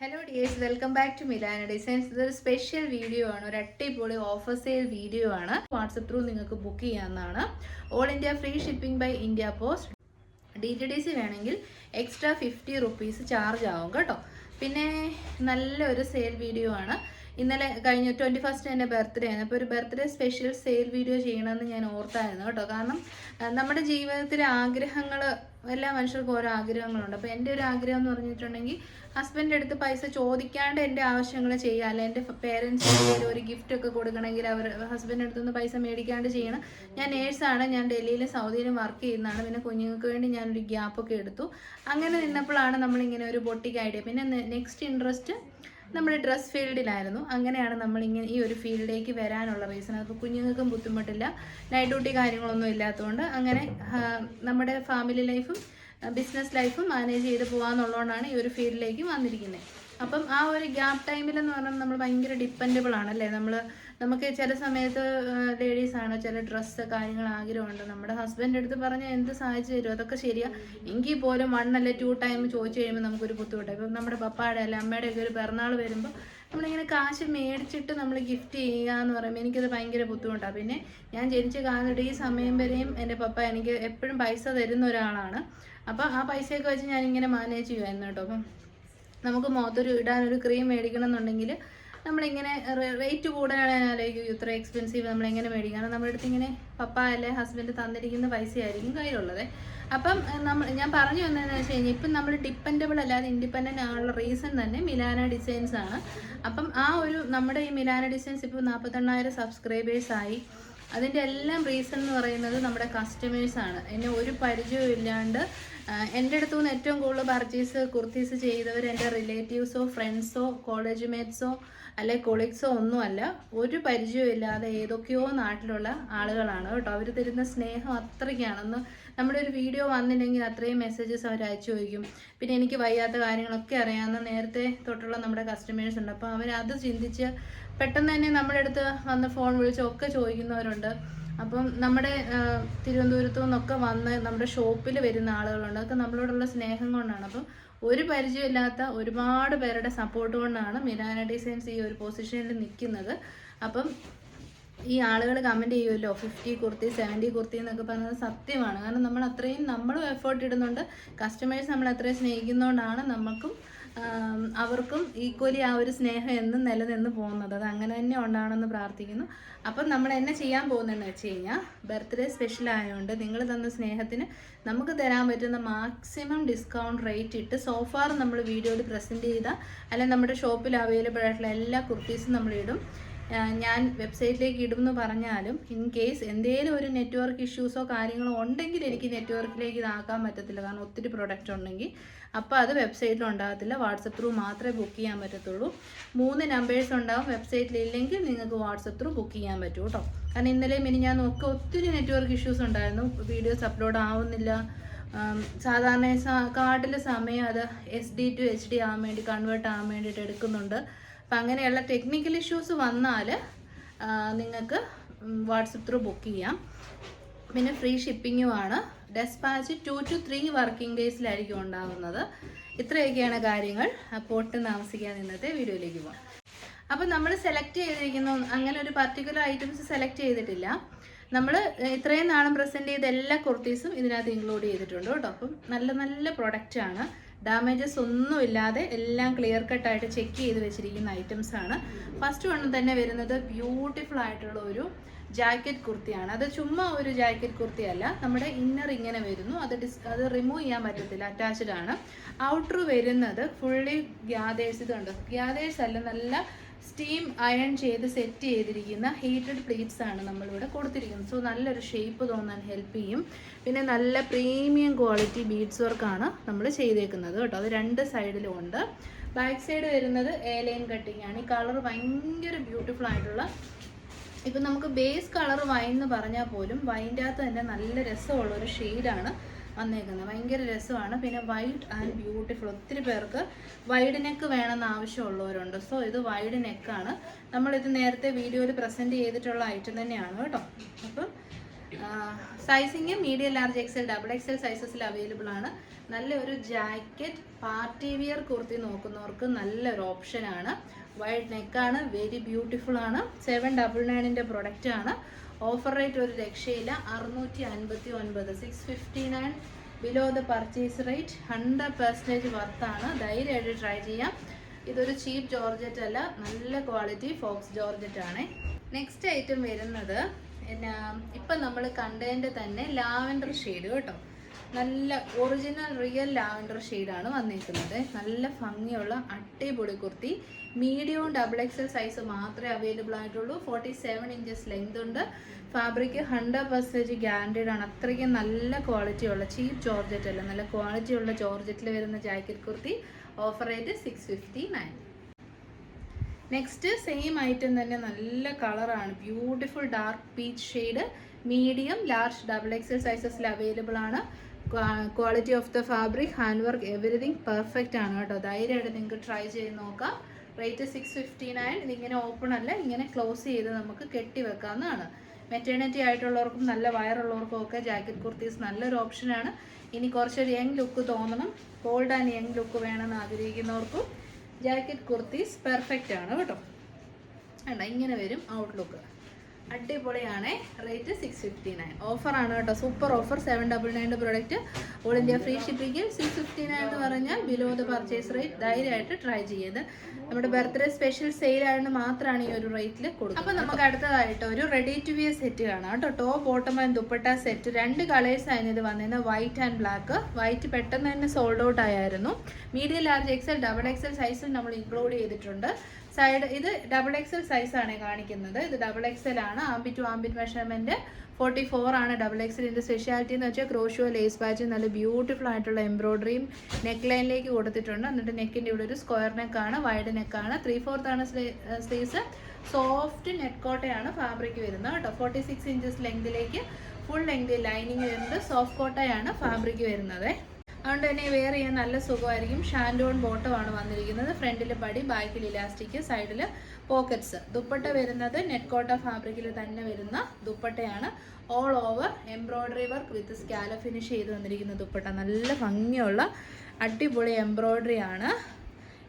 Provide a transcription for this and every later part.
Hello dears welcome back to Milana designs ഇതൊരു special video ആണ്. ഒരു അടിപൊളി ഓഫർ സെയിൽ വീഡിയോ ആണ്. വാട്സപ്പ് ത്രൂ നിങ്ങൾക്ക് ബുക്ക് ചെയ്യാവുന്നതാണ്. All India free shipping by India post D T D C വേണമെങ്കിൽ extra fifty rupees charge ആവും കേട്ടോ. പിന്നെ നല്ലൊരു സെയിൽ വീഡിയോ ആണ്. ഇന്നലെ കഴിഞ്ഞ ട്വന്റി ഫസ്റ്റ് എന്റെ ബർത്ത്ഡേ ആണ്. അപ്പോൾ ഒരു ബർത്ത്ഡേ സ്പെഷ്യൽ സെയിൽ വീഡിയോ ചെയ്യണമെന്ന് ഞാൻ ഓർത്തായിരുന്നു കേട്ടോ. കാരണം നമ്മുടെ ജീവിതത്തിലെ ആഗ്രഹങ്ങൾ എല്ലാ മനുഷ്യർക്കും ഓരോ ആഗ്രഹങ്ങളുണ്ട്. അപ്പോൾ എന്റെ ഒരു ആഗ്രഹം എന്ന് പറഞ്ഞിട്ടുണ്ടെങ്കിൽ ഹസ്ബൻഡിന്റെ അടുത്ത് പൈസ ചോദിക്കാണ്ട് എന്റെ ആവശ്യങ്ങൾ ചെയ്യുക. അല്ലെ എന്റെ പേരൻസ് ഒരു ഗിഫ്റ്റ് ഒക്കെ കൊടുക്കണമെങ്കിൽ അവർ ഹസ്ബൻഡിന്റെ അടുത്ത് നിന്ന് പൈസ മേടിക്കാണ്ട് ചെയ്യണം. ഞാൻ നേഴ്സാണ് ഞാൻ ഡൽഹിയിലും സൗദിയിലും വർക്ക് ചെയ്യുന്നതാണ്. പിന്നെ കുഞ്ഞുങ്ങൾക്ക് വേണ്ടി ഞാനൊരു ഗ്യാപ്പൊക്കെ എടുത്തു. അങ്ങനെ നിന്നപ്പോഴാണ് നമ്മളിങ്ങനെ ഒരു ബൊട്ടിക് ഐഡിയ പിന്നെ നെക്സ്റ്റ് ഇൻട്രസ്റ്റ് നമ്മുടെ ഡ്രസ് ഫീൽഡിലായിരുന്നു അങ്ങനെയാണ് നമ്മൾ ഇങ്ങനെ ഈ ഒരു ഫീൽഡിലേക്ക് വരാനുള്ള റീസൺ അപ്പോൾ കുഞ്ഞുങ്ങൾക്കും ബുദ്ധിമുട്ടില്ല. നൈറ്റ് ഡ്യൂട്ടി കാര്യങ്ങളൊന്നും ഇല്ലാത്തതുകൊണ്ട് അങ്ങനെ നമ്മുടെ ഫാമിലി ലൈഫും ബിസിനസ് ലൈഫും മാനേജ് ചെയ്ത് പോകാമെന്നുള്ളതുകൊണ്ടാണ് ഈ ഒരു ഫീൽഡിലേക്ക് വന്നിരിക്കുന്നത് അപ്പം ആ ഒരു ഗ്യാപ് ടൈമിൽ എന്ന് പറഞ്ഞാൽ നമ്മൾ ഭയങ്കര ഡിപ്പെൻഡബിൾ ആണല്ലേ നമ്മൾ നമുക്ക് ചില സമയത്ത് ലേഡീസ് ആണ് ചില ഡ്രസ്സ് കാര്യങ്ങൾ ആഗ്രഹമുണ്ട്? നമ്മുടെ ഹസ്ബൻഡ് അടുത്ത് പറഞ്ഞാൽ എന്ത് സാഹചര്യം അതൊക്കെ ശരിയാ. എങ്കിൽ പോലും വൺ അല്ലെ ടു ടൈം ചോദിച്ചു കഴിയുമ്പോൾ നമുക്കൊരു ബുദ്ധിമുട്ടാണ് ഇപ്പം നമ്മുടെ പപ്പായുടെ അല്ലെ അമ്മയുടെ ഒക്കെ ഒരു പിറന്നാൾ വരുമ്പോൾ നമ്മളിങ്ങനെ കാശ് മേടിച്ചിട്ട് നമ്മൾ ഗിഫ്റ്റ് ചെയ്യുക എന്ന് പറയുമ്പോൾ എനിക്കത് ഭയങ്കര ബുദ്ധിമുട്ടാണ് പിന്നെ ഞാൻ ജനിച്ച കാലത്ത് ഈ സമയം വരെയും എന്റെ പപ്പ എനിക്ക് എപ്പോഴും പൈസ തരുന്ന ഒരാളാണ്. അപ്പോൾ ആ പൈസയൊക്കെ വെച്ച് ഞാനിങ്ങനെ മാനേജ് ചെയ്യുമായിരുന്നു കേട്ടോ. അപ്പം നമുക്ക് മുഖത്തൊരു ഇടാനൊരു ക്രീം മേടിക്കണം എന്നുണ്ടെങ്കിൽ നമ്മളിങ്ങനെ റേറ്റ് കൂടുതലാണെങ്കിൽ ഇത്ര എക്സ്പെൻസീവ് നമ്മൾ എങ്ങനെ മേടിക്കണം നമ്മുടെ അടുത്ത് ഇങ്ങനെ പപ്പ അല്ലെ ഹസ്ബൻഡ് തന്നിരിക്കുന്ന പൈസയായിരിക്കും കയ്യിലുള്ളത്. അപ്പം നമ്മൾ ഞാൻ പറഞ്ഞു വന്നതെന്ന് വെച്ച് കഴിഞ്ഞാൽ ഇപ്പം നമ്മൾ ഡിപ്പെൻഡബിൾ അല്ലാതെ ഇൻഡിപെൻഡന്റ് ആണുള്ള റീസൺ തന്നെ മിലാന ഡിസൈൻസ് ആണ്. അപ്പം ആ ഒരു നമ്മുടെ ഈ മിലാന ഡിസൈൻസ് ഇപ്പോൾ നാൽപ്പത്തെണ്ണായിരം സബ്സ്ക്രൈബേഴ്സ് ആയി. അതിന്റെ എല്ലാം റീസൺ എന്ന് പറയുന്നത് നമ്മുടെ കസ്റ്റമേഴ്സാണ് എന്നെ ഒരു പരിചയവും ഇല്ലാണ്ട് എന്റെ അടുത്തു നിന്ന് ഏറ്റവും കൂടുതൽ പർച്ചേസ് കുർത്തീസ് ചെയ്തവർ എന്റെ റിലേറ്റീവ്സോ ഫ്രണ്ട്സോ കോളേജ് മേറ്റ്സോ അല്ലെ കൊളീഗ്സോ ഒന്നുമല്ല ഒരു പരിചയവും ഇല്ലാതെ ഏതൊക്കെയോ നാട്ടിലുള്ള ആളുകളാണ് കേട്ടോ. അവർ തരുന്ന സ്നേഹം അത്രയ്ക്കാണെന്ന് നമ്മുടെ ഒരു വീഡിയോ വന്നില്ലെങ്കിൽ അത്രയും മെസ്സേജസ് അവർ അയച്ചു ചോദിക്കും പിന്നെ എനിക്ക് വയ്യാത്ത കാര്യങ്ങളൊക്കെ അറിയാവുന്ന നേരത്തെ തൊട്ടുള്ള നമ്മുടെ കസ്റ്റമേഴ്സ് ഉണ്ട്. അപ്പോൾ അവർ അത് ചിന്തിച്ച് പെട്ടെന്ന് തന്നെ നമ്മുടെ അടുത്ത് വന്ന് ഫോൺ വിളിച്ചൊക്കെ ചോദിക്കുന്നവരുണ്ട്. അപ്പം നമ്മുടെ തിരുവനന്തപുരത്തു നിന്നൊക്കെ വന്ന് നമ്മുടെ ഷോപ്പിൽ വരുന്ന ആളുകളുണ്ട്. അതൊക്കെ നമ്മളോടുള്ള സ്നേഹം കൊണ്ടാണ്. അപ്പം ഒരു പരിചയമില്ലാത്ത ഒരുപാട് പേരുടെ സപ്പോർട്ട് കൊണ്ടാണ് മിലാന ഡിസൈൻസ് ഈ ഒരു പൊസിഷനിൽ നിൽക്കുന്നത് അപ്പം ഈ ആളുകൾ കമന്റ് ചെയ്യുമല്ലോ ഫിഫ്റ്റി കുർത്തി സെവന്റി കുർത്തി എന്നൊക്കെ പറയുന്നത് സത്യമാണ്. കാരണം നമ്മൾ അത്രയും നമ്മളും എഫേർട്ട് ഇടുന്നുണ്ട്. കസ്റ്റമേഴ്സ് നമ്മൾ അത്രയും സ്നേഹിക്കുന്നതുകൊണ്ടാണ് നമുക്കും അവർക്കും ഈക്വലി ആ ഒരു സ്നേഹം എന്നും നിലനിന്ന് പോകുന്നത്. അത് അങ്ങനെ തന്നെ ഉണ്ടാവണമെന്ന് പ്രാർത്ഥിക്കുന്നു. അപ്പം നമ്മൾ എന്നെ ചെയ്യാൻ പോകുന്നതെന്ന് വെച്ച് കഴിഞ്ഞാൽ ബർത്ത്ഡേ സ്പെഷ്യൽ ആയതുകൊണ്ട് നിങ്ങൾ തന്ന സ്നേഹത്തിന് നമുക്ക് തരാൻ പറ്റുന്ന മാക്സിമം ഡിസ്കൗണ്ട് റേറ്റ് ഇട്ട് സോഫാർ നമ്മൾ വീഡിയോയിൽ പ്രസന്റ് ചെയ്ത അല്ലെങ്കിൽ നമ്മുടെ ഷോപ്പിൽ അവൈലബിൾ ആയിട്ടുള്ള എല്ലാ കുർത്തീസും നമ്മളിടും ഞാൻ വെബ്സൈറ്റിലേക്ക് ഇടുമെന്ന് പറഞ്ഞാലും ഇൻ കേസ് എന്തെങ്കിലും ഒരു നെറ്റ്വർക്ക് ഇഷ്യൂസോ കാര്യങ്ങളോ ഉണ്ടെങ്കിൽ എനിക്ക് നെറ്റ്വർക്കിലേക്ക് ഇതാക്കാൻ പറ്റത്തില്ല. കാരണം ഒത്തിരി പ്രൊഡക്റ്റ് ഉണ്ടെങ്കിൽ. അപ്പോൾ അത് വെബ്സൈറ്റിൽ ഉണ്ടാകത്തില്ല. വാട്സപ്പ് ത്രൂ മാത്രമേ ബുക്ക് ചെയ്യാൻ പറ്റത്തുള്ളൂ. മൂന്ന് നമ്പേഴ്സ് ഉണ്ടാവും വെബ്സൈറ്റിൽ ഇല്ലെങ്കിൽ നിങ്ങൾക്ക് വാട്സപ്പ് ത്രൂ ബുക്ക് ചെയ്യാൻ പറ്റും കേട്ടോ കാരണം ഇന്നലെ മിനി ഞാൻ നോക്കി ഒത്തിരി നെറ്റ്വർക്ക് ഇഷ്യൂസ് ഉണ്ടായിരുന്നു. വീഡിയോസ് അപ്ലോഡ് ആവുന്നില്ല. സാധാരണ കാർഡിൽ സമയം അത് S D to H D ആവാൻ വേണ്ടി കൺവേർട്ട് ആവാൻ വേണ്ടിയിട്ട് എടുക്കുന്നുണ്ട്. അപ്പം അങ്ങനെയുള്ള ടെക്നിക്കൽ ഇഷ്യൂസ് വന്നാൽ നിങ്ങൾക്ക് വാട്സപ്പ് ത്രൂ ബുക്ക് ചെയ്യാം. പിന്നെ free ഷിപ്പിങ്ങുമാണ് dispatch two to three working ഡേയ്സിലായിരിക്കും ഉണ്ടാകുന്നത് ഇത്രയൊക്കെയാണ് കാര്യങ്ങൾ. അപ്പോൾ ഒട്ടും താമസിക്കാതെ ഇന്നത്തെ വീഡിയോയിലേക്ക് പോകാം അപ്പം നമ്മൾ സെലക്ട് ചെയ്തിരിക്കുന്ന. അങ്ങനെ ഒരു പർട്ടിക്കുലർ ഐറ്റംസ് സെലക്ട് ചെയ്തിട്ടില്ല. നമ്മൾ ഇത്രയും നാളും പ്രസന്റ് ചെയ്ത എല്ലാ കുർത്തീസും ഇതിനകത്ത് ഇൻക്ലൂഡ് ചെയ്തിട്ടുണ്ട് കേട്ടോ. അപ്പം നല്ല നല്ല പ്രൊഡക്റ്റാണ് ഡാമേജസ് ഒന്നും ഇല്ലാതെ എല്ലാം ക്ലിയർ കട്ടായിട്ട് ചെക്ക് ചെയ്ത് വെച്ചിരിക്കുന്ന ഐറ്റംസ് ആണ്. ഫസ്റ്റ് വണ്ണം തന്നെ വരുന്നത് ബ്യൂട്ടിഫുൾ ആയിട്ടുള്ള ഒരു ജാക്കറ്റ് കുർത്തിയാണ്. അത് ചുമ്മാ ഒരു ജാക്കറ്റ് കുർത്തിയല്ല. നമ്മുടെ ഇന്നർ ഇങ്ങനെ വരുന്നു. അത് ഡിസ് അത് റിമൂവ് ചെയ്യാൻ പറ്റത്തില്ല. അറ്റാച്ച്ഡ് ആണ്. ഔട്ടർ വരുന്നത് ഫുള്ളി ഗ്യാദേഴ്സ് ഇതുണ്ട്. ഗ്യാദേഴ്സ് അല്ല നല്ല സ്റ്റീം അയൺ ചെയ്ത് സെറ്റ് ചെയ്തിരിക്കുന്ന ഹീറ്റഡ് പ്ലേറ്റ്സ് ആണ് നമ്മളിവിടെ കൊടുത്തിരിക്കുന്നത്. സോ നല്ലൊരു ഷേപ്പ് തോന്നാൻ ഹെൽപ്പ് ചെയ്യും. പിന്നെ നല്ല പ്രീമിയം ക്വാളിറ്റി ബീഡ്സ് വർക്കാണ് നമ്മൾ ചെയ്തേക്കുന്നത് കേട്ടോ. അത് രണ്ട് സൈഡിലും ഉണ്ട്. ബാക്ക് സൈഡ് വരുന്നത് ഏലൈൻ ലൈൻ കട്ടിങ് ആണ്. ഈ കളർ ഭയങ്കര ബ്യൂട്ടിഫുൾ ആയിട്ടുള്ള ഇപ്പം നമുക്ക് ബേസ് കളർ വൈൻ എന്ന് പറഞ്ഞാൽ പോലും വൈന്റെ അകത്ത് തന്നെ നല്ല രസമുള്ള ഒരു ഷെയ്ഡാണ്. വന്നേക്കുന്നത് ഭയങ്കര രസമാണ്. പിന്നെ വൈറ്റ് ആൻഡ് ബ്യൂട്ടിഫുൾ ഒത്തിരി പേർക്ക് വൈഡ് നെക്ക് വേണമെന്ന് ആവശ്യമുള്ളവരുണ്ട്. സോ ഇത് വൈഡ് നെക്കാണ് നമ്മളിത് നേരത്തെ വീഡിയോയിൽ പ്രസന്റ് ചെയ്തിട്ടുള്ള ഐറ്റം തന്നെയാണ് കേട്ടോ. അപ്പം sizing medium large XL double XL സൈസസിൽ available ആണ്. നല്ലൊരു ജാക്കറ്റ് പാർട്ടി വിയർ കുർത്തി നോക്കുന്നവർക്ക് നല്ലൊരു ഓപ്ഷനാണ് വൈഡ് നെക്കാണ് വെരി ബ്യൂട്ടിഫുൾ ആണ്. സെവൻ ഡബിൾ നയനിന്റെ പ്രൊഡക്റ്റ് ആണ്. ഓഫർ റേറ്റ് ഒരു രക്ഷയില്ല. അറുന്നൂറ്റി അൻപത്തി ഒൻപത് six fifty nine below the purchase rate hundred percentage വർത്താണ് ധൈര്യമായിട്ട് ട്രൈ ചെയ്യാം. ഇതൊരു ചീപ്പ് ജോർജറ്റ് അല്ല. നല്ല ക്വാളിറ്റി ഫോക്സ് ജോർജറ്റ് ആണ്. നെക്സ്റ്റ് ഐറ്റം വരുന്നത് എന്നാ ഇപ്പം നമ്മൾ കണ്ടതിന്റെ തന്നെ ലാവൻഡർ ഷെയ്ഡ് കേട്ടോ. നല്ല ഒറിജിനൽ റിയൽ ലാവൻഡർ ഷെയ്ഡാണ് വന്നിരിക്കുന്നത്. നല്ല ഭംഗിയുള്ള അടിപൊളി കുർത്തി. മീഡിയവും ഡബിൾ എക്സൽ സൈസ് മാത്രമേ അവൈലബിൾ ആയിട്ടുള്ളൂ. ഫോർട്ടി സെവൻ ഇഞ്ചസ് ലെങ്ത് ഉണ്ട്. ഫാബ്രിക് ഹൺഡ്രഡ് പെർസെന്റേജ് ഗ്യാരണ്ടീഡ് ആണ്. അത്രയ്ക്കും നല്ല ക്വാളിറ്റി ഉള്ള ചീപ്പ് ജോർജറ്റ് അല്ല. നല്ല ക്വാളിറ്റി ഉള്ള ജോർജറ്റിൽ വരുന്ന jacket kurti. Offer rate six fifty nine next same item തന്നെ നല്ല കളറാണ് beautiful dark peach shade medium large double XL സൈസസിൽ available ആണ്. Quality of the fabric hand work everything perfect ആണ് കേട്ടോ. ധൈര്യമായിട്ട് നിങ്ങൾക്ക് ട്രൈ ചെയ്ത് നോക്കാം. റേറ്റ് സിക്സ് ഫിഫ്റ്റി നയൻ ഇതിങ്ങനെ ഓപ്പൺ അല്ല ഇങ്ങനെ ക്ലോസ് ചെയ്ത് നമുക്ക് കെട്ടി വെക്കാവുന്നതാണ്. മെറ്റേണിറ്റി ആയിട്ടുള്ളവർക്കും നല്ല വയറുള്ളവർക്കും ഒക്കെ ജാക്കറ്റ് കുർത്തീസ് നല്ലൊരു ഓപ്ഷനാണ് ഇനി കുറച്ചൊരു യങ് ലുക്ക് തോന്നണം. കോൾഡ് ആൻഡ് യങ് ലുക്ക് വേണമെന്ന് ആഗ്രഹിക്കുന്നവർക്കും ജാക്കറ്റ് കുർത്തീസ് പെർഫെക്റ്റ് ആണ് കേട്ടോ. വേണ്ട ഇങ്ങനെ വരും ഔട്ട്ലുക്ക് അടിപൊളിയാണ്. റേറ്റ് സിക്സ് ഫിഫ്റ്റി നയൻ ഓഫറാണ് കേട്ടോ. Super offer seven double നയന്റെ product all India free shipping six fifty nine എന്ന് പറഞ്ഞാൽ ബിലോ ദ പർച്ചേസ് റേറ്റ് ധൈര്യമായിട്ട് ട്രൈ ചെയ്യുന്നത് നമ്മുടെ ബർത്ത്ഡേ സ്പെഷ്യൽ സെയിൽ ആയതുകൊണ്ട് മാത്രമാണ് ഈ ഒരു റേറ്റിൽ കൊടുക്കുന്നത്. അപ്പോൾ നമുക്ക് അടുത്തതായിട്ട് ഒരു റെഡി ടു വിയർ സെറ്റ് കാണാം കേട്ടോ. Top bottom and dupatta set രണ്ട് കളേഴ്സ് ആയിരുന്നു ഇത് വന്നിരുന്നത്. വൈറ്റ് ആൻഡ് ബ്ലാക്ക് വൈറ്റ് പെട്ടെന്ന് തന്നെ sold out ആയായിരുന്നു. Medium large XL double XL സൈസും നമ്മൾ ഇൻക്ലൂഡ് ചെയ്തിട്ടുണ്ട്. സൈഡ് ഇത് ഡബിൾ എക്സൽ സൈസ് ആണ് കാണിക്കുന്നത്. ഇത് ഡബിൾ എക്സൽ ആണ്. ആംബി to armpit measurement forty four ആണ് ഡബിൾ എക്സലിന്റെ സ്പെഷ്യാലിറ്റി എന്ന് വെച്ചാൽ ക്രോഷോ ലേസ് ബാച്ച് നല്ല ബ്യൂട്ടിഫുൾ ആയിട്ടുള്ള എംബ്രോയിഡറിയും നെക്ക് ലൈനിലേക്ക് കൊടുത്തിട്ടുണ്ട്. എന്നിട്ട് നെക്കിന്റെ ഇവിടെ ഒരു സ്ക്വയർ നെക്കാണ് വൈഡ് നെക്കാണ് ത്രീ ഫോർത്ത് ആണ് സ്ലീവ്സ് സോഫ്റ്റ് നെറ്റ് കോട്ടയാണ് ഫാബ്രിക് വരുന്നത് കേട്ടോ. ഫോർട്ടി സിക്സ് ഇഞ്ചസ് ലെങ്തിലേക്ക് ഫുൾ ലെങ്ത് ലൈനിങ് വരുന്നത് സോഫ്റ്റ് കോട്ടയാണ് ഫാബ്രിക് വരുന്നത്. അതുകൊണ്ട് തന്നെ വെയർ ചെയ്യാൻ നല്ല സുഖമായിരിക്കും. ഷാൻഡോൺ ബോട്ടമാണ് വന്നിരിക്കുന്നത്. ഫ്രണ്ടിൽ പടി ബാക്കിൽ ഇലാസ്റ്റിക് സൈഡിൽ പോക്കറ്റ്സ് ദുപ്പട്ട വരുന്നത് നെറ്റ് കോട്ട ഫാബ്രിക്കിൽ തന്നെ വരുന്ന ദുപ്പട്ടയാണ്. All over embroidery work with scallop finish ചെയ്ത് വന്നിരിക്കുന്ന ദുപ്പട്ട. നല്ല ഭംഗിയുള്ള അടിപൊളി എംബ്രോയ്ഡറി ആണ്.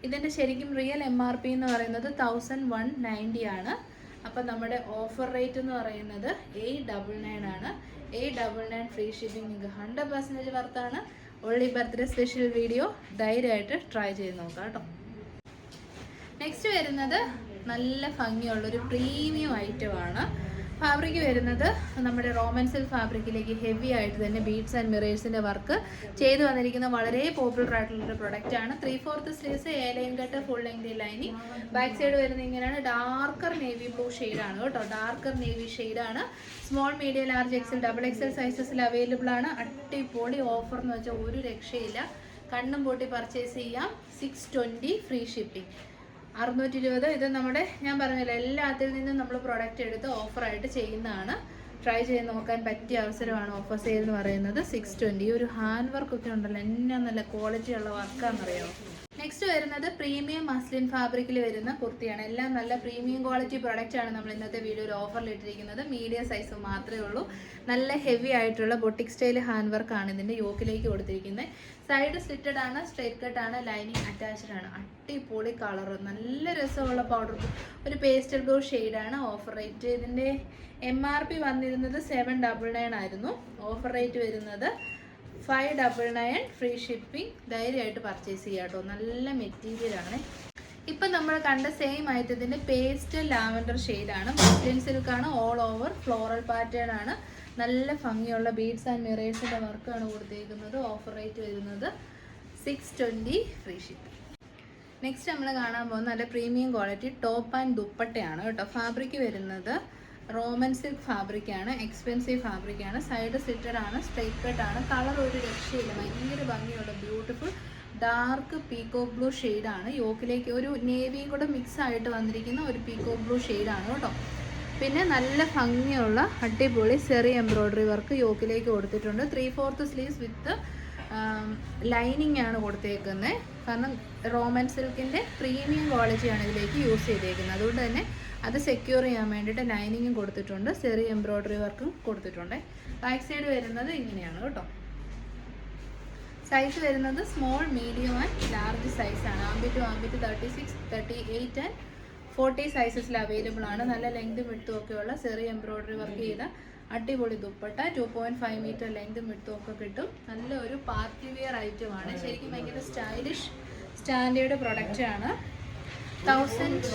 ഇതിന്റെ ശരിക്കും റിയൽ എം ആർ പി എന്ന് പറയുന്നത് തൗസൻഡ് വൺ നയന്റി ആണ്. അപ്പം നമ്മുടെ ഓഫർ റേറ്റ് എന്ന് പറയുന്നത് എയ്റ്റ് ഡബിൾ നയൻ ആണ്. Eight double nine free shipping നിങ്ങൾക്ക് ഹൺഡ്രഡ് പെർസെന്റേജ് വർത്താണ് ഓൺലി ബർത്ത്ഡേ സ്പെഷ്യൽ വീഡിയോ ധൈര്യമായിട്ട് ട്രൈ ചെയ്ത് നോക്കാം കേട്ടോ. നെക്സ്റ്റ് വരുന്നത് നല്ല ഭംഗിയുള്ളൊരു പ്രീമിയം ഐറ്റമാണ് ഫാബ്രിക് വരുന്നത് നമ്മുടെ റോമൻ സിൽക്ക് ഫാബ്രിക്കിലേക്ക് ഹെവി ആയിട്ട് തന്നെ ബീഡ്സ് ആൻഡ് മിറേഴ്സിന്റെ വർക്ക് ചെയ്തു വന്നിരിക്കുന്ന വളരെ പോപ്പുലർ ആയിട്ടുള്ളൊരു പ്രൊഡക്റ്റ് ആണ്. Three fourth sleeves A line cut full length lining back side വരുന്നത് ഇങ്ങനെയാണ്. ഡാർക്കർ നേവി ബ്ലൂ ആണ് കേട്ടോ. ഡാർക്കർ നേവി ആണ്. Small medium large XL double XL സൈസസിൽ available ആണ്. അടിപൊളി ഓഫർ എന്ന് വെച്ചാൽ ഒരു രക്ഷയില്ല. കണ്ണും പൂട്ടി പർച്ചേസ് ചെയ്യാം. സിക്സ് ട്വന്റി ഫ്രീ ഷിപ്പിംഗ് അറുന്നൂറ്റി ഇരുപത് ഇത് നമ്മുടെ ഞാൻ പറഞ്ഞില്ല എല്ലാത്തിൽ നിന്നും നമ്മൾ പ്രൊഡക്റ്റ് എടുത്ത് ഓഫറായിട്ട് ചെയ്യുന്നതാണ്. ട്രൈ ചെയ്ത് നോക്കാൻ പറ്റിയ അവസരമാണ് ഓഫർ സെയിൽ എന്ന് പറയുന്നത്. സിക്സ് ട്വന്റി ഒരു ഹാൻഡ് വർക്ക് ഒക്കെ ഉണ്ടല്ലോ എന്നാ നല്ല ക്വാളിറ്റി ഉള്ള വർക്കാണെന്നറിയോ വരുന്നത് പ്രീമിയം മസ്ലിൻ ഫാബ്രിക്കിൽ വരുന്ന കുർത്തിയാണ്. എല്ലാം നല്ല പ്രീമിയം ക്വാളിറ്റി പ്രൊഡക്റ്റ് ആണ് നമ്മൾ ഇന്നത്തെ വീഡിയോയിൽ ഓഫറിൽ ഇട്ടിരിക്കുന്നത്. മീഡിയം സൈസ് മാത്രമേ ഉള്ളൂ. നല്ല ഹെവി ആയിട്ടുള്ള ബൊട്ടിക് സ്റ്റൈൽ ഹാൻഡ് ആണ് ഇതിന്റെ യോക്കിലേക്ക് കൊടുത്തിരിക്കുന്നത്. സൈഡ് സ്ലിറ്റഡ് ആണ് സ്ട്രൈറ്റ് കട്ട് ആണ് ലൈനിങ് അറ്റാച്ച്ഡ് ആണ്. അടിപൊളി കളർ നല്ല രസമുള്ള പൗഡർ ഒരു പേസ്റ്റൽ ബ്ലൂ ആണ് ഓഫർ റേറ്റ് ഇതിന്റെ എം ആർ പി വന്നിരുന്നത് സെവൻ ഡബിൾ നയൻ ആയിരുന്നു. ഓഫർ റേറ്റ് വരുന്നത് five double nine free shipping ധൈര്യമായിട്ട് പർച്ചേസ് ചെയ്യാം കേട്ടോ. നല്ല മെറ്റീരിയലാണ് ഇപ്പം നമ്മൾ കണ്ട സെയിം ഐറ്റത്തിന്റെ പേസ്റ്റ് ലാവൻഡർ ഷെയ്ഡാണ് മസ്ലിൻ സിൽക്കാണ് ഓൾ ഓവർ ഫ്ലോറൽ പാറ്റേൺ ആണ്. നല്ല ഭംഗിയുള്ള ബീഡ്സ് ആൻഡ് മിറേഴ്സിന്റെ വർക്കാണ് കൊടുത്തേക്കുന്നത്. ഓഫർ റേറ്റ് വരുന്നത് six twenty free shipping next നമ്മൾ കാണാൻ പോകുന്ന നല്ല പ്രീമിയം ക്വാളിറ്റി ടോപ്പ് ആൻഡ് ദുപ്പട്ടയാണ് കേട്ടോ. ഫാബ്രിക് വരുന്നത് റോമൻ സിൽക്ക് ഫാബ്രിക് ആണ് എക്സ്പെൻസീവ് ഫാബ്രിക് ആണ് സൈഡ് സിറ്റഡ് ആണ് സ്ട്രൈറ്റ് കട്ട് ആണ് കളർ ഒരു രക്ഷയില്ല ഭയങ്കര ഭംഗിയുള്ള ബ്യൂട്ടിഫുൾ ഡാർക്ക് പീക്കോ ബ്ലൂ ആണ് യോക്കിലേക്ക് ഒരു നേവിയും കൂടെ മിക്സ് ആയിട്ട് വന്നിരിക്കുന്ന ഒരു പീക്കോ ബ്ലൂ ആണ് കേട്ടോ. പിന്നെ നല്ല ഭംഗിയുള്ള അടിപൊളി സെറി എംബ്രോയ്ഡറി വർക്ക് യോക്കിലേക്ക് കൊടുത്തിട്ടുണ്ട്. Three fourth sleeves with lining ആണ് കൊടുത്തേക്കുന്നത്. കാരണം റോമൻ സിൽക്കിന്റെ പ്രീമിയം ക്വാളിറ്റിയാണ് ഇതിലേക്ക് യൂസ് ചെയ്തേക്കുന്നത്. അതുകൊണ്ട് തന്നെ അത് സെക്യൂർ ചെയ്യാൻ വേണ്ടിയിട്ട് ലൈനിങ്ങും കൊടുത്തിട്ടുണ്ട്. ചെറിയ എംബ്രോയ്ഡറി വർക്കും കൊടുത്തിട്ടുണ്ട്. ബാക്ക് സൈഡ് വരുന്നത് ഇങ്ങനെയാണ് കേട്ടോ. സൈസ് വരുന്നത് സ്മോൾ മീഡിയം ആൻഡ് ലാർജ് സൈസാണ് armpit armpit thirty six thirty eight and forty സൈസസിൽ available ആണ്. നല്ല ലെങ്ത് വിട്ടും ഒക്കെയുള്ള ചെറിയ എംബ്രോയ്ഡറി വർക്ക് ചെയ്ത അടിപൊളി dupatta. Two point five metre length വിട്ടും ഒക്കെ കിട്ടും. നല്ല ഒരു പാർട്ടി വെയർ ആണ്. ശരിക്കും ഭയങ്കര സ്റ്റൈലിഷ് സ്റ്റാൻഡേർഡ് പ്രൊഡക്റ്റ് ആണ്. തൗസൻഡ്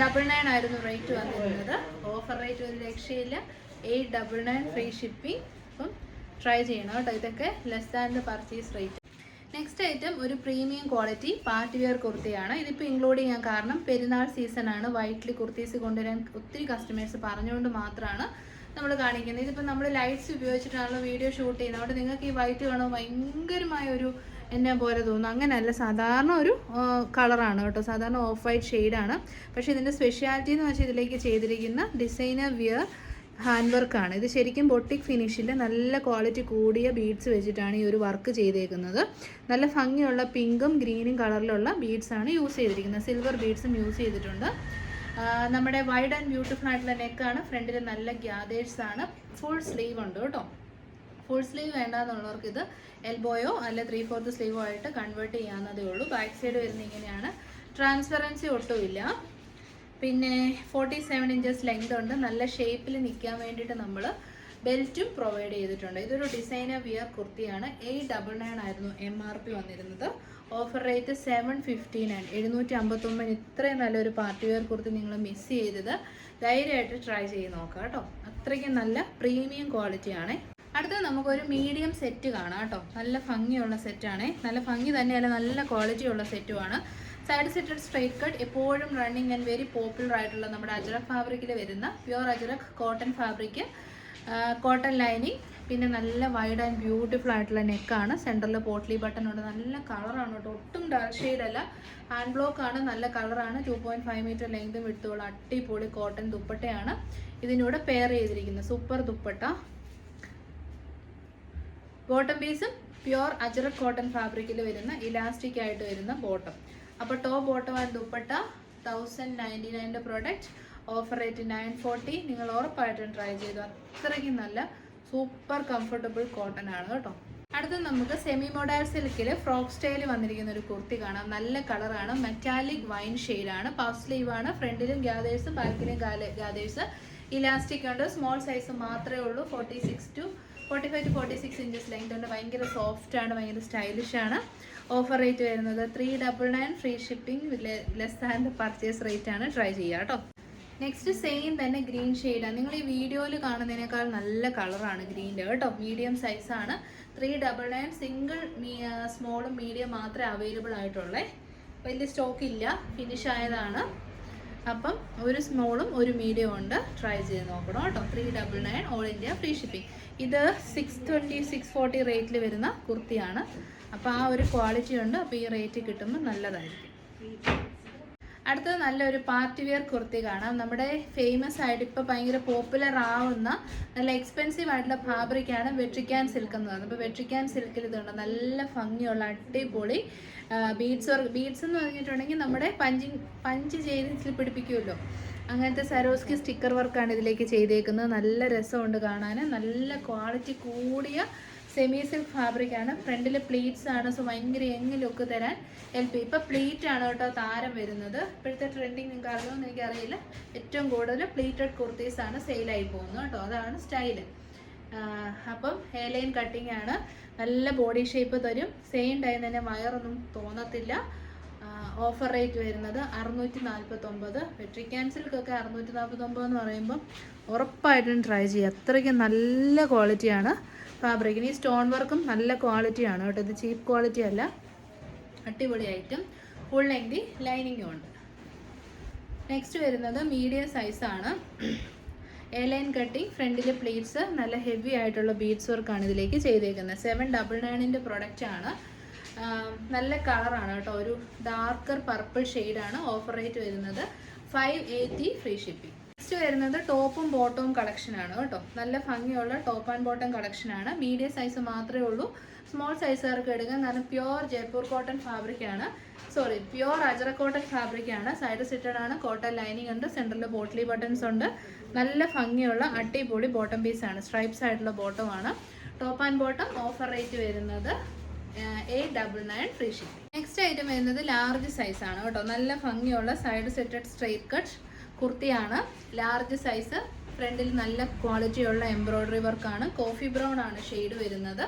ഡബിൾ നയൻ ആയിരുന്നു റേറ്റ് വന്നിരുന്നത്. ഓഫർ റേറ്റ് ഒരു രക്ഷയില്ല eight double nine free shipping അപ്പം ട്രൈ ചെയ്യണം കേട്ടോ. ഇതൊക്കെ less than the purchase rate next item ഒരു പ്രീമിയം ക്വാളിറ്റി പാർട്ടി വെയർ കുർത്തിയാണ്. ഇതിപ്പോൾ ഇൻക്ലൂഡ് ചെയ്യാൻ കാരണം പെരുന്നാൾ സീസണാണ് ആണ്. വൈറ്റ്ലി കുർത്തീസ് കൊണ്ടുവരാൻ ഒത്തിരി കസ്റ്റമേഴ്സ് പറഞ്ഞുകൊണ്ട് മാത്രമാണ് നമ്മൾ കാണിക്കുന്നത്. ഇതിപ്പോൾ നമ്മൾ ലൈറ്റ്സ് ഉപയോഗിച്ചിട്ടാണല്ലോ വീഡിയോ ഷൂട്ട് ചെയ്യുന്നത്. അതുകൊണ്ട് നിങ്ങൾക്ക് ഈ വൈറ്റ് കാണുമ്പോൾ ഭയങ്കരമായ ഒരു എന്നെ പോലെ തോന്നുന്നു. അങ്ങനെയല്ല സാധാരണ ഒരു കളറാണ് കേട്ടോ. സാധാരണ ഓഫ് വൈറ്റ് ഷെയ്ഡാണ് പക്ഷേ ഇതിന്റെ സ്പെഷ്യാലിറ്റി എന്ന് വെച്ചാൽ ഇതിലേക്ക് ചെയ്തിരിക്കുന്ന ഡിസൈനർ വിയർ ഹാൻഡ് വർക്കാണ് ഇത് ശരിക്കും ബൊട്ടിക് ഫിനിഷിൽ നല്ല ക്വാളിറ്റി കൂടിയ ബീഡ്സ് വെച്ചിട്ടാണ് ഈ ഒരു വർക്ക് ചെയ്തേക്കുന്നത്. നല്ല ഭംഗിയുള്ള പിങ്കും ഗ്രീനും കളറിലുള്ള ബീഡ്സാണ് യൂസ് ചെയ്തിരിക്കുന്നത്. സിൽവർ ബീഡ്സും യൂസ് ചെയ്തിട്ടുണ്ട്. നമ്മുടെ വൈഡ് ആൻഡ് ബ്യൂട്ടിഫുൾ ആയിട്ടുള്ള നെക്കാണ് ഫ്രണ്ടിൽ നല്ല ഗ്യാദേഴ്സ് ആണ്. ഫുൾ സ്ലീവ് ഉണ്ട് കേട്ടോ. ഫുൾ സ്ലീവ് വേണ്ടാന്നുള്ളവർക്ക് ഇത് എൽബോയോ അല്ല ത്രീ ഫോർത്ത് സ്ലീവോ ആയിട്ട് കൺവേർട്ട് ചെയ്യാവുന്നതേ ഉള്ളൂ. ബാക്ക് സൈഡ് വരുന്ന ഇങ്ങനെയാണ്. ട്രാൻസ്പെറൻസി ഒട്ടുമില്ല. പിന്നെ ഫോർട്ടി സെവൻ ഇഞ്ചസ് ലെങ്ത് ഉണ്ട്. നല്ല ഷേപ്പിൽ നിൽക്കാൻ വേണ്ടിയിട്ട് നമ്മൾ ബെൽറ്റും പ്രൊവൈഡ് ചെയ്തിട്ടുണ്ട്. ഇതൊരു ഡിസൈനർ വിയർ കുർത്തിയാണ്. എയ്റ്റ് ഡബിൾ നയൻ ആയിരുന്നു എം ആർ പി വന്നിരുന്നത്. Offer rate seven fifty nine എഴുന്നൂറ്റി അമ്പത്തൊമ്പത് ഇത്രയും നല്ലൊരു പാർട്ടി വെയർ കുർത്തി നിങ്ങൾ മിസ് ചെയ്തത്. ധൈര്യമായിട്ട് ട്രൈ ചെയ്ത് നോക്കാം കേട്ടോ. അത്രയ്ക്കും നല്ല പ്രീമിയം ക്വാളിറ്റിയാണ് അടുത്തത് നമുക്കൊരു മീഡിയം സെറ്റ് കാണാം കേട്ടോ. നല്ല ഭംഗിയുള്ള സെറ്റാണ് നല്ല ഭംഗി തന്നെയല്ല? നല്ല ക്വാളിറ്റി ഉള്ള സെറ്റുമാണ് സൈഡ് സെറ്റഡ് സ്ട്രൈറ്റ് കട്ട് എപ്പോഴും റണ്ണിങ് ആൻഡ് വെരി പോപ്പുലർ ആയിട്ടുള്ള നമ്മുടെ അജറക് ഫാബ്രിക്കിൽ വരുന്ന pure Ajrak cotton fabric cotton lining പിന്നെ നല്ല വൈഡ് ആൻഡ് ബ്യൂട്ടിഫുൾ ആയിട്ടുള്ള നെക്കാണ് സെന്ററിൽ പോട്ട്ലി ബട്ടൺ ഉണ്ട്. നല്ല കളറാണ് കേട്ടോ. ഒട്ടും ഡാർക്ക് ഷെയ്ഡ് അല്ല. ഹാൻഡ് ബ്ലോക്ക് ആണ്. നല്ല കളറാണ് two point five metre length വിടുത്തോളം അടിപൊളി കോട്ടൺ ദുപ്പട്ടയാണ് ഇതിനൂടെ പെയർ ചെയ്തിരിക്കുന്നത്. സൂപ്പർ ദുപ്പട്ട. ബോട്ടം പീസും പ്യുവർ അജറ കോട്ടൺ ഫാബ്രിക്കിൽ വരുന്ന ഇലാസ്റ്റിക് ആയിട്ട് വരുന്ന ബോട്ടം അപ്പോൾ top bottom and dupatta thousand ninety നയന്റെ product offer rate nine forty നിങ്ങൾ ഉറപ്പായിട്ടും ട്രൈ ചെയ്തു. അത്രയ്ക്കും നല്ല സൂപ്പർ കംഫർട്ടബിൾ കോട്ടൺ ആണ് കേട്ടോ. അടുത്ത നമുക്ക് സെമി മോഡൽ സിൽക്കിൽ ഫ്രോക്ക് സ്റ്റൈൽ വന്നിരിക്കുന്ന ഒരു കുർത്തി കാണാം. നല്ല കളറാണ് മെറ്റാലിക് വൈൻ ആണ്. പഫ് സ്ലീവ് ആണ്. ഫ്രണ്ടിലും ഗ്യാദേഴ്സ് ബാക്കിലും ഗാദേഴ്സ് ഇലാസ്റ്റിക് ഉണ്ട്. സ്മോൾ സൈസ് മാത്രമേ ഉള്ളൂ. Forty six to forty five to forty six inches length ഉണ്ട്. ഭയങ്കര സോഫ്റ്റ് ആണ് ഭയങ്കര സ്റ്റൈലിഷ് ആണ്. ഓഫർ റേറ്റ് വരുന്നത് three double nine free shipping less than the purchase rate ആണ്. ട്രൈ ചെയ്യുക കേട്ടോ. നെക്സ്റ്റ് സെയിം തന്നെ ഗ്രീൻ ഷെയ്ഡാണ് നിങ്ങൾ ഈ വീഡിയോയിൽ കാണുന്നതിനേക്കാൾ നല്ല കളറാണ് ഗ്രീന്റെ കേട്ടോ. മീഡിയം സൈസാണ് ത്രീ ഡബിൾ നയൻ സിംഗിൾ സ്മോളും മീഡിയം മാത്രമേ അവൈലബിൾ ആയിട്ടുള്ളേ. വലിയ സ്റ്റോക്ക് ഇല്ല. ഫിനിഷ് ആയതാണ്. അപ്പം ഒരു സ്മോളും ഒരു മീഡിയം ഉണ്ട്. ട്രൈ ചെയ്ത് നോക്കണം കേട്ടോ. Three double nine all India free shipping ഇത് സിക്സ് ട്വന്റി സിക്സ് ഫോർട്ടി റേറ്റിൽ വരുന്ന കുർത്തിയാണ്. അപ്പോൾ ആ ഒരു ക്വാളിറ്റി ഉണ്ട്. അപ്പോൾ ഈ റേറ്റ് കിട്ടുമ്പോൾ നല്ലതായിരിക്കും. അടുത്തത് നല്ലൊരു പാർട്ടി വെയർ കുർത്തി കാണാം. നമ്മുടെ ഫേമസ് ആയിട്ട് ഇപ്പോൾ ഭയങ്കര പോപ്പുലർ ആവുന്ന നല്ല എക്സ്പെൻസീവ് ആയിട്ടുള്ള ഫാബ്രിക്കാണ് വെട്രിക്കാൻ സിൽക്ക് എന്ന് പറയുന്നത്. അപ്പോൾ വെട്രിക്കാൻ സിൽക്കിൽ ഇതുണ്ട്. നല്ല ഭംഗിയുള്ള അടിപൊളി ബീഡ്സ് വർക്ക് ബീഡ്സ് എന്ന് പറഞ്ഞിട്ടുണ്ടെങ്കിൽ നമ്മുടെ പഞ്ചിങ് പഞ്ച് ചെയ്ത് പിടിപ്പിക്കുമല്ലോ. അങ്ങനത്തെ സരോസ്കി സ്റ്റിക്കർ വർക്കാണ് ഇതിലേക്ക് ചെയ്തേക്കുന്നത്. നല്ല രസമുണ്ട് കാണാൻ നല്ല ക്വാളിറ്റി കൂടിയ സെമി സിൽക്ക് ഫാബ്രിക് ആണ്. ഫ്രണ്ടിൽ പ്ലീറ്റ്സ് ആണ്. സോ ഭയങ്കര യങ് ലുക്ക് തരാൻ എൽ ചെയ്യും. ഇപ്പം പ്ലീറ്റ് ആണ് കേട്ടോ താരം വരുന്നത്. ഇപ്പോഴത്തെ ട്രെൻഡിങ് നിങ്ങൾക്ക് അറിയുമെന്ന് എനിക്കറിയില്ല. ഏറ്റവും കൂടുതൽ പ്ലീറ്റഡ് കുർത്തീസ് ആണ് സെയിലായി പോകുന്നത് കേട്ടോ. അതാണ് സ്റ്റൈൽ അപ്പം ഹെയർ ലൈൻ കട്ടിങ് ആണ്. നല്ല ബോഡി ഷേപ്പ് തരും. സെയിം ടൈം തന്നെ വയറൊന്നും തോന്നത്തില്ല. ഓഫർ റേറ്റ് വരുന്നത് അറുന്നൂറ്റി നാൽപ്പത്തൊമ്പത് വെട്രിക്കാൻ ക്യാൻസിൽക്കൊക്കെ അറുന്നൂറ്റി നാൽപ്പത്തൊമ്പത് എന്ന് പറയുമ്പം ഉറപ്പായിട്ടും ട്രൈ ചെയ്യുക. അത്രയ്ക്ക് നല്ല ക്വാളിറ്റിയാണ് ഫാബ്രിക്കിന് ഈ സ്റ്റോൺ വർക്കും നല്ല ക്വാളിറ്റിയാണ് കേട്ടോ. ഇത് ചീപ്പ് ക്വാളിറ്റി അല്ല. അടിപൊളി ഐറ്റം ഫുൾ ലെങ്തി ലൈനിങ്ങും ഉണ്ട്. നെക്സ്റ്റ് വരുന്നത് മീഡിയം സൈസാണ് എ ലൈൻ കട്ടിങ് ഫ്രണ്ടിൽ പ്ലീറ്റ്സ് നല്ല ഹെവി ആയിട്ടുള്ള ബീഡ്സ് വർക്കാണ് ഇതിലേക്ക് ചെയ്തേക്കുന്നത്. സെവൻ ഡബിൾ നയനിന്റെ പ്രൊഡക്റ്റാണ് ആണ്. നല്ല കളറാണ് കേട്ടോ. ഒരു ഡാർക്കർ പർപ്പിൾ ആണ് ഓഫർ റേറ്റ് വരുന്നത്. Five eighty free shipping next വരുന്നത് ടോപ്പും ബോട്ടവും കളക്ഷൻ ആണ് കേട്ടോ. നല്ല ഭംഗിയുള്ള ടോപ്പ് ആൻഡ് ബോട്ടം കളക്ഷൻ ആണ്. മീഡിയം സൈസ് മാത്രമേ ഉള്ളൂ. സ്മോൾ സൈസുകാർക്ക് എടുക്കാം. കാരണം പ്യുവർ ജയ്പൂർ കോട്ടൺ ഫാബ്രിക് ആണ്. Sorry pure Ajrak cotton fabric ആണ്. സൈഡ് സിറ്റഡ് ആണ്. കോട്ടൺ ലൈനിങ് ഉണ്ട്. സെന്ററിൽ ബോട്ടിലി ബട്ടൺസ് ഉണ്ട്. നല്ല ഭംഗിയുള്ള അട്ടിപൊളി ബോട്ടം പീസ് ആണ്. സ്ട്രൈപ്സ് ആയിട്ടുള്ള ബോട്ടം ആണ്. Top and bottom offer rate വരുന്നത് eight double nine free shipping next item വരുന്നത് ലാർജ് സൈസ് ആണ് കേട്ടോ. നല്ല ഭംഗിയുള്ള സൈഡ് സെറ്റഡ് സ്ട്രൈറ്റ് കട്ട് കുർത്തിയാണ്. ലാർജ് സൈസ് ഫ്രണ്ടിൽ നല്ല ക്വാളിറ്റിയുള്ള എംബ്രോയ്ഡറി വർക്കാണ് കോഫി ബ്രൗൺ ആണ് ഷെയ്ഡ് വരുന്നത്.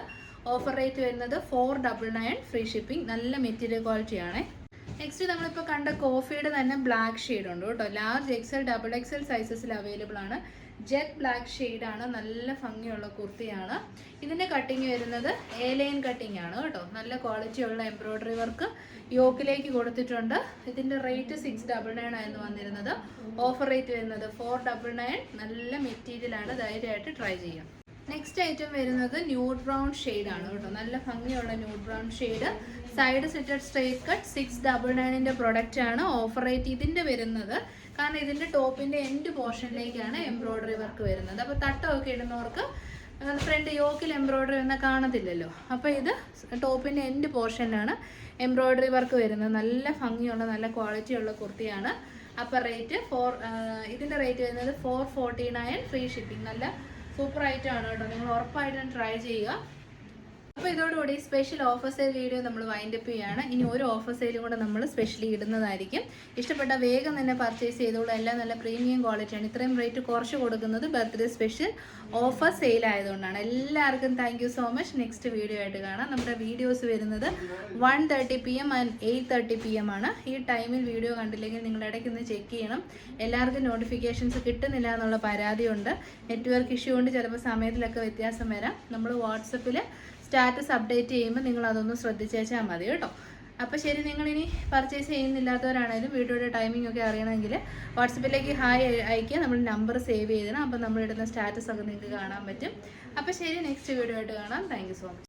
ഓഫർ റേറ്റ് വരുന്നത് four double nine free shipping നല്ല മെറ്റീരിയൽ ക്വാളിറ്റി ആണ്. നെക്സ്റ്റ് നമ്മളിപ്പോൾ കണ്ട കോഫിയുടെ തന്നെ ബ്ലാക്ക് ഷെയ്ഡ് ഉണ്ട് കേട്ടോ. ലാർജ് എക്സൽ ഡബിൾ എക്സൽ സൈസസിൽ അവൈലബിൾ ആണ്. ജെറ്റ് ബ്ലാക്ക് ഷെയ്ഡാണ് നല്ല ഭംഗിയുള്ള കുർത്തിയാണ്. ഇതിന്റെ കട്ടിങ് വരുന്നത് എ ലൈൻ കട്ടിങ് ആണ് കേട്ടോ. നല്ല ക്വാളിറ്റിയുള്ള എംബ്രോയ്ഡറി വർക്ക് യോക്കിലേക്ക് കൊടുത്തിട്ടുണ്ട്. ഇതിന്റെ റേറ്റ് സിക്സ് ഡബിൾ നയൻ ആയിരുന്നു വന്നിരുന്നത്. ഓഫർ റേറ്റ് വരുന്നത് ഫോർ ഡബിൾ നയൻ നല്ല മെറ്റീരിയലാണ് ധൈര്യമായിട്ട് ട്രൈ ചെയ്യാം. നെക്സ്റ്റ് ഐറ്റം വരുന്നത് ന്യൂഡ് ബ്രൗൺ ആണ് കേട്ടോ. നല്ല ഭംഗിയുള്ള nude brown shade side slitted straight cut six double നയനിന്റെ product ആണ് ഓഫർ റേറ്റ് ഇതിന്റെ വരുന്നത്. കാരണം ഇതിന്റെ ടോപ്പിന്റെ എൻഡ് പോർഷനിലേക്കാണ് എംബ്രോയ്ഡറി വർക്ക് വരുന്നത്. അപ്പോൾ തട്ടമൊക്കെ ഇടുന്നവർക്ക് ഫ്രണ്ട് യോക്കിൽ എംബ്രോയ്ഡറി ഒന്നും കാണത്തില്ലല്ലോ. അപ്പോൾ ഇത് ടോപ്പിന്റെ എൻഡ് പോർഷനിലാണ് എംബ്രോയ്ഡറി വർക്ക് വരുന്നത്. നല്ല ഭംഗിയുള്ള നല്ല ക്വാളിറ്റി ഉള്ള കുർത്തിയാണ്. അപ്പോൾ റേറ്റ് ഫോർ ഇതിന്റെ റേറ്റ് വരുന്നത് four forty nine free shipping നല്ല സൂപ്പർ ഐറ്റം ആണ് കേട്ടോ. നിങ്ങൾ ഉറപ്പായിട്ടും ട്രൈ ചെയ്യുക. അപ്പോൾ ഇതോടുകൂടി സ്പെഷ്യൽ ഓഫർ സെയിൽ വീഡിയോ നമ്മൾ വൈൻഡ് അപ്പ് ചെയ്യുകയാണ്. ഇനി ഒരു ഓഫർ സെയിലും കൂടെ നമ്മൾ സ്പെഷ്യലി ഇടുന്നതായിരിക്കും. ഇഷ്ടപ്പെട്ട വേഗം തന്നെ പർച്ചേസ് ചെയ്തോളൂ. എല്ലാം നല്ല പ്രീമിയം ക്വാളിറ്റിയാണ് ഇത്രയും റേറ്റ് കുറച്ച് കൊടുക്കുന്നത് ബർത്ത്ഡേ സ്പെഷ്യൽ ഓഫർ സെയിൽ ആയതുകൊണ്ടാണ്. എല്ലാവർക്കും thank so much next video ആയിട്ട് കാണാം. നമ്മുടെ വീഡിയോസ് വരുന്നത് one thirty P M and eight thirty P M ആണ്. ഈ ടൈമിൽ വീഡിയോ കണ്ടില്ലെങ്കിൽ നിങ്ങൾ ഇടയ്ക്ക് ഒന്ന് ചെക്ക് ചെയ്യണം. എല്ലാവർക്കും നോട്ടിഫിക്കേഷൻസ് കിട്ടുന്നില്ല എന്നുള്ള പരാതിയുണ്ട്. നെറ്റ്വർക്ക് ഇഷ്യൂ കൊണ്ട് ചിലപ്പോൾ സമയത്തിലൊക്കെ വ്യത്യാസം വരാം. നമ്മൾ വാട്സപ്പിൽ സ്റ്റാറ്റസ് അപ്ഡേറ്റ് ചെയ്യുമ്പോൾ നിങ്ങൾ അതൊന്ന് ശ്രദ്ധിച്ചേച്ചാൽ മതി കേട്ടോ. അപ്പോൾ ശരി നിങ്ങൾ ഇനി പർച്ചേസ് ചെയ്യുന്നില്ലാത്തവരാണെങ്കിലും വീഡിയോയുടെ ടൈമിംഗ് ഒക്കെ അറിയണമെങ്കിൽ വാട്സപ്പിലേക്ക് ഹായ് അയക്കുക നമ്മൾ നമ്പർ സേവ് ചെയ്തിരണം അപ്പോൾ നമ്മളിടുന്ന സ്റ്റാറ്റസ് ഒക്കെ നിങ്ങൾക്ക് കാണാൻ പറ്റും. അപ്പോൾ ശരി നെക്സ്റ്റ് വീഡിയോ ആയിട്ട് കാണാം. Thank so much